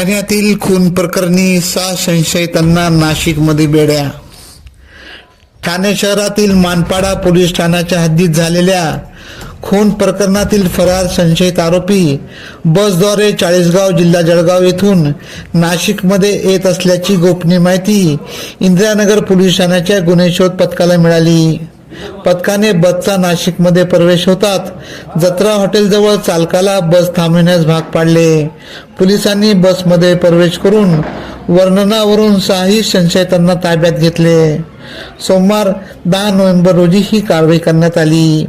ठाण्यातील खून प्रकरणी सहा संशयितांना नाशिकमध्ये बेड्या. ठाणे शहरातील मानपाडा पोलीस ठाण्याच्या हद्दीत झालेल्या खून प्रकरणातील फरार संशयित आरोपी बसद्वारे चाळीसगाव जिल्हा जळगाव येथून नाशिकमध्ये येत असल्याची गोपनीय माहिती इंदिरानगर पोलीस ठाण्याच्या गुन्हे शोध पथकाला मिळाली. पथकाने बसचा नाशिकमध्ये प्रवेश होतात. जत्रा हॉटेलजवळ चालकाला बस थांबविण्यास भाग पाडले. पोलिसांनी बसमध्ये प्रवेश करून वर्णनावरून सहाही संशयितांना ताब्यात घेतले. सोमवार दहा नोव्हेंबर रोजी ही कारवाई करण्यात आली.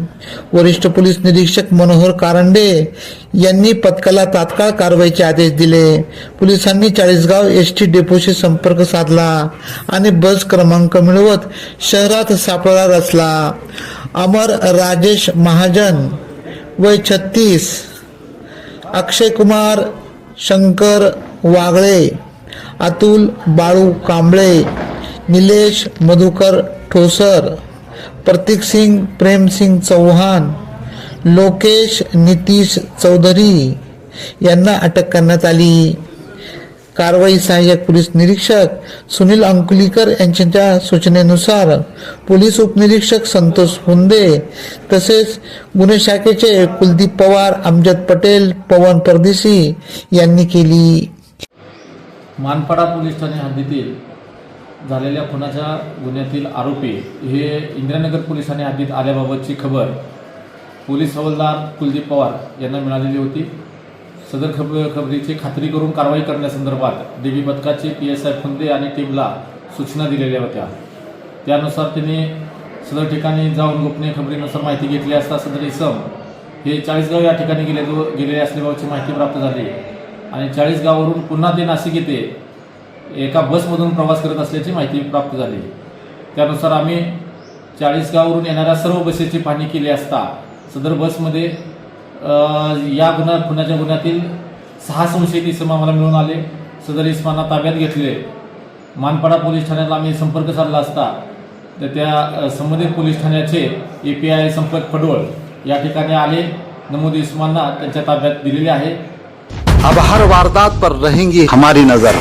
वरिष्ठ पोलीस निरीक्षक मनोहर कारंडे यांनी पथकाला तात्काळ कारवाईचे आदेश दिले. पोलिसांनी चाळीसगाव एस टी डेपोशी संपर्क साधला आणि बस क्रमांक मिळवत शहरात सापळा रचला. अमर राजेश महाजन वय छत्तीस अक्षय कुमार शंकर वागळे अतुल बाळू कांबळे निलेश मधुकर ठोसर प्रतीक सिंग प्रेमसिंग चौहान लोकेश नितीश चौधरी यांना अटक करण्यात आली. कारवाई सहाय्यक पोलीस निरीक्षक सुनील अंकुलीकर यांच्या सूचनेनुसार पोलीस उपनिरीक्षक संतोष हुंदे तसेच गुन्हे शाखेचे कुलदीप पवार अमजद पटेल पवन परदेशी यांनी केली. मानपाडा पोलीस ठाणे हद्दीतील झालेल्या खुनाच्या गुन्ह्यातील आरोपी हे इंदिरानगर पोलिसांनी हद्दीत आल्याबाबतची खबर पोलीस हवालदार कुलदीप पवार यांना मिळालेली होती. सदर खबर खबरीची खात्री करून कारवाई करण्यासंदर्भात डीबी पथकाचे पी एस आय फुंदे आणि टीमला सूचना दिलेल्या होत्या. त्यानुसार त्यांनी सदर ठिकाणी जाऊन गोपनीय खबरीनुसार माहिती घेतली असता सदर इसम हे चाळीसगाव या ठिकाणी गेले गेलेले असल्याबाबतची माहिती प्राप्त झाली आणि चाळीसगाववरून पुन्हा ते नाशिक येथे एका बसमधून प्रवास करत असल्याची माहिती प्राप्त झाली. त्यानुसार आम्ही चाळीसगाववरून येणाऱ्या सर्व बसेसची पाहणी केली असता सदर बसमध्ये या गुन्हा खुनाच्या गुन्ह्यातील सहा संशयित इसम आम्हाला मिळून आले. सदर इसमांना ताब्यात घेतले. मानपाडा पोलीस ठाण्याला आम्ही संपर्क साधला असता तर त्या संबंधित पोलीस ठाण्याचे ए पी आय संपर्क फडवळ या ठिकाणी आले. नमूद इसमांना त्यांच्या ताब्यात दिलेले आहे. अब हर वारदात पर रहेंगी हमारी नजर।